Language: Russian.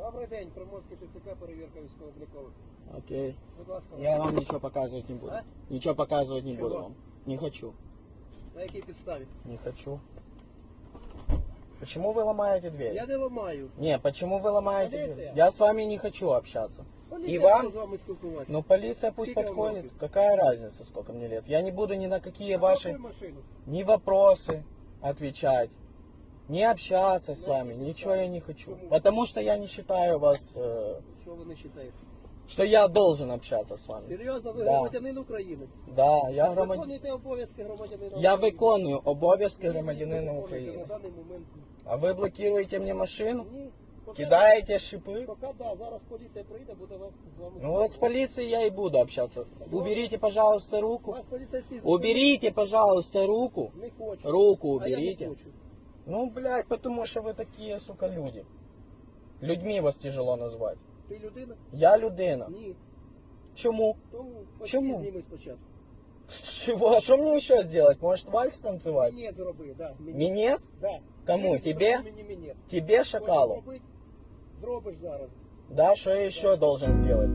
Добрий день, Приморський ТЦК, перевірка військово-облікових. Окей. Будь ласка, Я вам ничего показывать не буду. А? Ничего показывать не Чего? буду вам. Не хочу. на якій підставі? Не хочу. Почему вы ломаете дверь? Я не ламаю. Не, почему вы ломаете Полиция. дверь? Я с вами не хочу общаться. Поліція І вам? буде з вами спілкуватися. Ну, полиция пусть Сколько вам подходит. лет? Какая разница, сколько мне лет? Я не буду ни на какие ваши Какую машину? ни вопросы отвечать, не общаться с На вами. какие Ничего я підстави? не хочу. Чому? Потому что я не считаю вас, э, Що ви не вважаєте? что я должен общаться с вами. Серйозно, ви Да. громадянин України? Да, я громадянин. Виконуєте обов'язки громадянина Я України? виконую обов'язки Ні, ні, громадянина ви виконуєте України. На даний момент ні. А ви блокуєте мені машину? Ні. Поки- Кидаєте шипи? Поки да, зараз поліція прийде, буде вам- з вами. Ну вот с полицией я и буду общаться. Уберите, пожалуйста, руку. Вас поліцейський Уберите, пожалуйста, руку. Не хочу. Руку А я не уберите. хочу. Ну, блядь, потому что вы такие, сука, люди. Людьми вас тяжело назвать. Ти людина? Я людина. Ні. Чому? Тому Чому? очки зніми спочатку. Чего? А что мне еще сделать? Может, вальс танцевать? Мені зроби, да. Мені. Минет? Да. Кому? Ти Тебе? зроби Мені мінет. Тебе, Хочеш шакалу? зробити? Зробиш зараз. Да, что я еще должен сделать?